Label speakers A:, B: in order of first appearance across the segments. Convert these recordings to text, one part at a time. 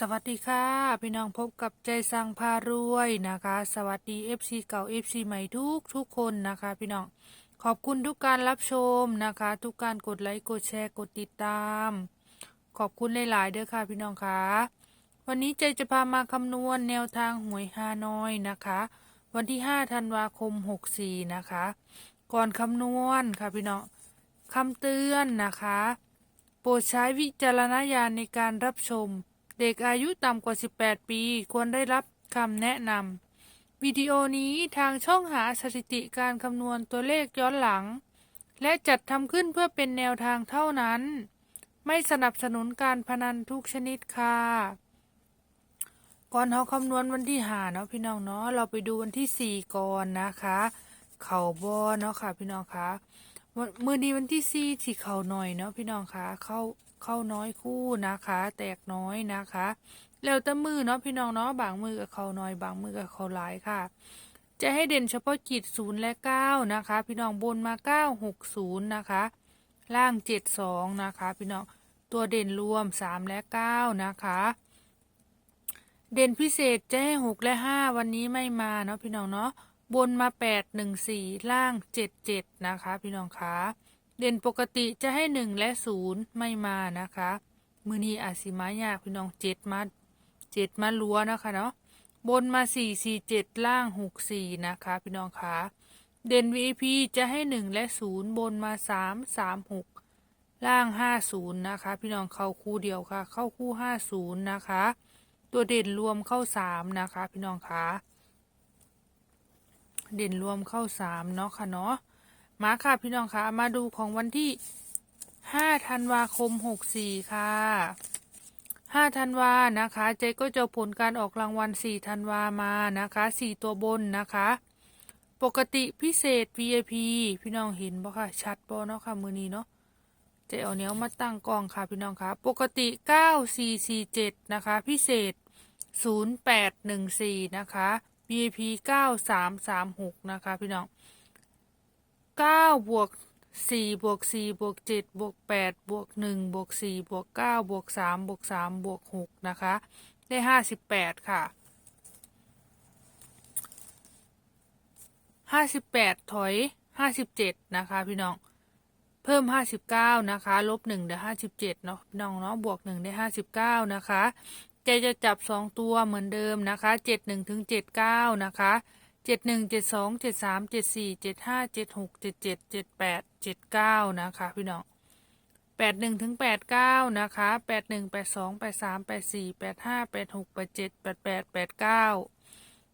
A: สวัสดีค่ะ พี่น้องพบกับใจสังพารวยนะคะ สวัสดี FC เก่า FC ใหม่ทุกทุกคนนะคะ พี่น้องขอบคุณทุกการรับชมนะคะ ทุกการกดไลค์กดแชร์กดติดตาม ขอบคุณหลายๆเด้อค่ะ พี่น้องค่ะวันนี้ใจจะพามาคำนวณแนวทางหวยฮานอยนะคะ วันที่ 5 ธันวาคม 64 นะคะ ก่อนคำนวณค่ะพี่น้องคำเตือนนะคะ โปรดใช้วิจารณญาณในการรับชม เด็กอายุต่ำกว่า 18 ปี ควรได้รับคำแนะนำวิดีโอนี้ทางช่องหาสถิติการคำนวณตัวเลขย้อนหลัง และจัดทำขึ้นเพื่อเป็นแนวทางเท่านั้น ไม่สนับสนุนการพนันทุกชนิดค่ะ ก่อนเขาคำนวณวันที่หาเนาะพี่น้องเนาะเราไปดูวันที่สี่ก่อนนะคะ เข่าบอเนาะค่ะพี่น้องคะมือดีวันที่สี่ที่เข่าหน่อยเนาะพี่น้องคะเข้า เข้าน้อยคู่นะคะ แตกน้อยนะคะ แล้วแต่มือเนาะพี่น้องเนาะบางมือกับเขาน้อย บางมือกับเขาหลายค่ะ จะให้เด่นเฉพาะกิจศูนย์และเก้านะคะ พี่น้องบนมาเก้าหกศูนย์นะคะ ล่างเจ็ดสองนะคะ พี่น้องตัวเด่นรวมสามและเก้านะคะเด่นพิเศษจะให้หกและห้าวันนี้ไม่มาเนาะพี่น้องเนาะบนมาแปดหนึ่งสี่ล่างเจ็ดเจ็ดนะคะ พี่น้องคะ เด่นปกติจะให้หนึ่งและศูนย์ไม่มานะคะ มือนี้อาสิมายากพี่น้องเจ็ดมาเจ็ดมาลัวนะคะเนาะบนมาสี่สี่เจ็ดล่างหกสี่นะคะ พี่น้องคะเด่น VIP จะให้หนึ่งและศูนย์บนมาสามสามหกล่างห้าศูนย์นะคะ พี่น้องเข้าคู่เดียวค่ะ เข้าคู่ห้าศูนย์นะคะ ตัวเด่นรวมเข้าสามนะคะ พี่น้องคะเด่นรวมเข้าสามเนาะค่ะเนาะ มาค่ะพี่น้องคะมาดูของวันที่ห้าธันวาคมหกสี่ค่ะห้าธันวานะคะ เจ๊ก็จะเอผลการออกรางวัลสี่ธันวามานะคะสี่ตัวบนนะคะ ปกติพิเศษ VIP พี่น้องเห็นบ่ค่ะ ชัดบ่เนาะค่ะมือนี้เนาะเจะเอาเนี้ยมาตั้งกล้องค่ะพี่น้องคะปกติ9447นะคะ พิเศษ0814นะคะ VIP 9336นะคะ พี่น้อง บวก4บวก4บวก7บวก8บวก1บวก4บวก9บวก3บวก3บวก6นะคะ ได้58ค่ะ58ถอย57นะคะพี่น้องเพิ่ม 59 นะคะ ลบ1ได้57 เนาะพี่น้องเนาะบวก 1 ได้ 59 นะคะเจจะจับ 2 ตัวเหมือนเดิมนะคะ 71ถึง79 นะคะ เจ็ดหนึ่งเจ็ดสองเจ็ดสามเจ็ดสี่เจ็ดห้าเจ็ดหกเจ็ดเจ็ดเจ็ดแปดเจ็ดเก้านะคะพี่น้องแปดหนึ่งถึงแปดเก้านะคะแปดหนึ่งแปดสองแปดสามแปดสี่แปดห้าแปดหกแปดเจ็ดแปดแปดแปดเก้า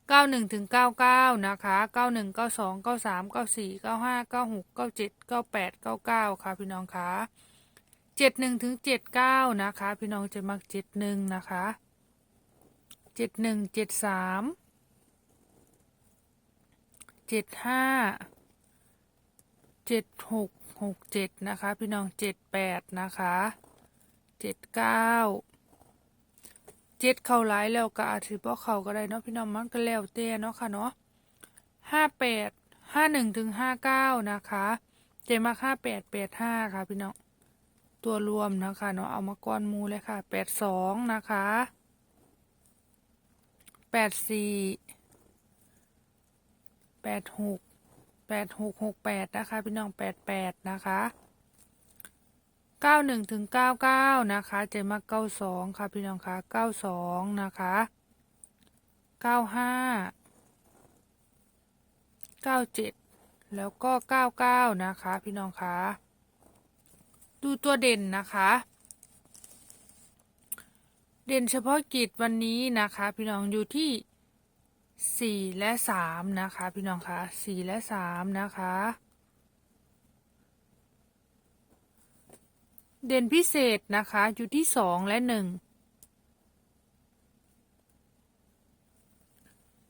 A: เก้าหนึ่งถึงเก้าเก้านะคะเก้าหนึ่งเก้าสองเก้าสามเก้าสี่เก้าห้าเก้าหกเก้าเจ็ดเก้าแปดเก้าเก้าค่ะพี่น้องคะเจ็ดหนึ่งถึงเจ็ดเก้านะคะ พี่น้องจะมักเจ็ดหนึ่งนะคะเจ็ดหนึ่งเจ็ดสาม 71 73 75 76 67นะคะ พี่น้อง78นะคะ79เก้าเจ็ดเข้าหลายแล้วก็อาจถือว่าเข่าก็ได้เนาะพี่น้องมันก็แล้วแต่เนาะค่ะเนาะห้าแปดห้าหนึ่งถึงห้าเก้านะคะ เจมาค่าแปดแปดห้าค่ะพี่น้องตัวรวมนะคะเนาะเอามาก้อนมูเลยค่ะแปดสองนะคะแปดสี่ แปดหกแปดหกหกแปดนะคะ พี่น้องแปดแปดนะคะเก้าหนึ่งถึงเก้าเก้านะคะเจมาเก้าสองค่ะพี่น้องคะเก้าสองนะคะเก้าห้าเก้าเจ็ดแล้วก็เก้าเก้านะคะ พี่น้องคะดูตัวเด่นนะคะ เด่นเฉพาะกิจวันนี้นะคะ พี่น้องอยู่ที่ สี่และสามนะคะ พี่น้องคะสี่และสามนะคะ เด่นพิเศษนะคะ อยู่ที่สองและหนึ่ง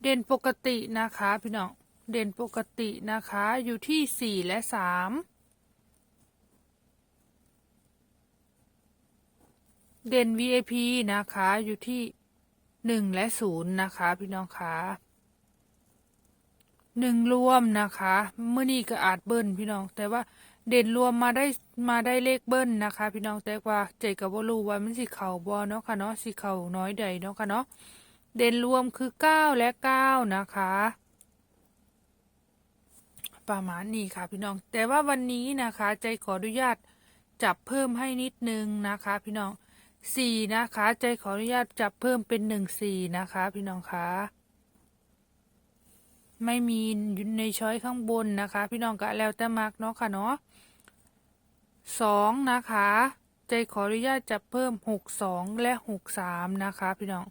A: เด่นปกตินะคะ พี่น้องเด่นปกตินะคะ อยู่ที่สี่และสามเด่น VIP นะคะ อยู่ที่ หนึ่งและศูนย์นะคะ พี่น้องคะหนึ่งรวมนะคะเมื่อนี้ก็อาจเบิ้ลพี่น้อง แต่ว่าเด่นรวมมาได้มาได้เลขเบิ้ลนะคะ พี่น้องแต่ว่าใจกับว่ารู้ว่ามันสิเข่าบอเนาะค่ะเนาะสิเข่าน้อยใดเนาะค่ะเนาะเด่นรวมคือเก้าและเก้านะคะ ประมาณนี้ค่ะ พี่น้อง แต่ว่าวันนี้นะคะ ใจขออนุญาตจับเพิ่มให้นิดนึงนะคะ พี่น้อง สี่นะคะ ใจขออนุญาตจับเพิ่มเป็นหนึ่งสี่นะคะ พี่น้องคะไม่มีอยู่ในช้อยข้างบนนะคะ พี่น้องก็แล้วแต่มักเนาะค่ะเนาะสองนะคะ ใจขออนุญาตจับเพิ่มหกสองและหกสามนะคะ พี่น้อง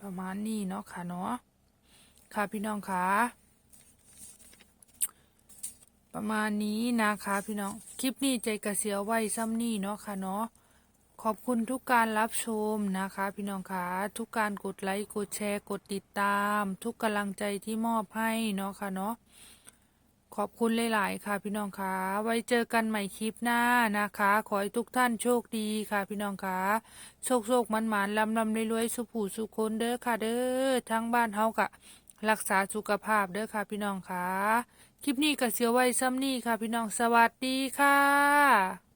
A: ประมาณนี้เนาะค่ะเนาะค่ะพี่น้องคะ ประมาณนี้นะคะพี่น้อง คลิปนี้ใจกระเสียวไว้ซ้ำนี่เนาะค่ะเนาะ ขอบคุณทุกการรับชมนะคะ พี่น้องคะทุกการกดไลค์กดแชร์กดติดตาม ทุกกำลังใจที่มอบให้เนาะค่ะเนาะ ขอบคุณหลาย ๆ ค่ะ พี่น้องคะไว้เจอกันใหม่คลิปหน้านะคะ ขอให้ทุกท่านโชคดีค่ะ พี่น้องคะโชคโชคมันหมานลำลำรวยๆสุผูสุคนเด้อค่ะเด้อทั้งบ้านเฮากะรักษาสุขภาพเด้อค่ะ พี่น้องค่ะ คลิปนี้ก็เสียไว้ซ้ำนี่ค่ะ พี่น้องสวัสดีค่ะ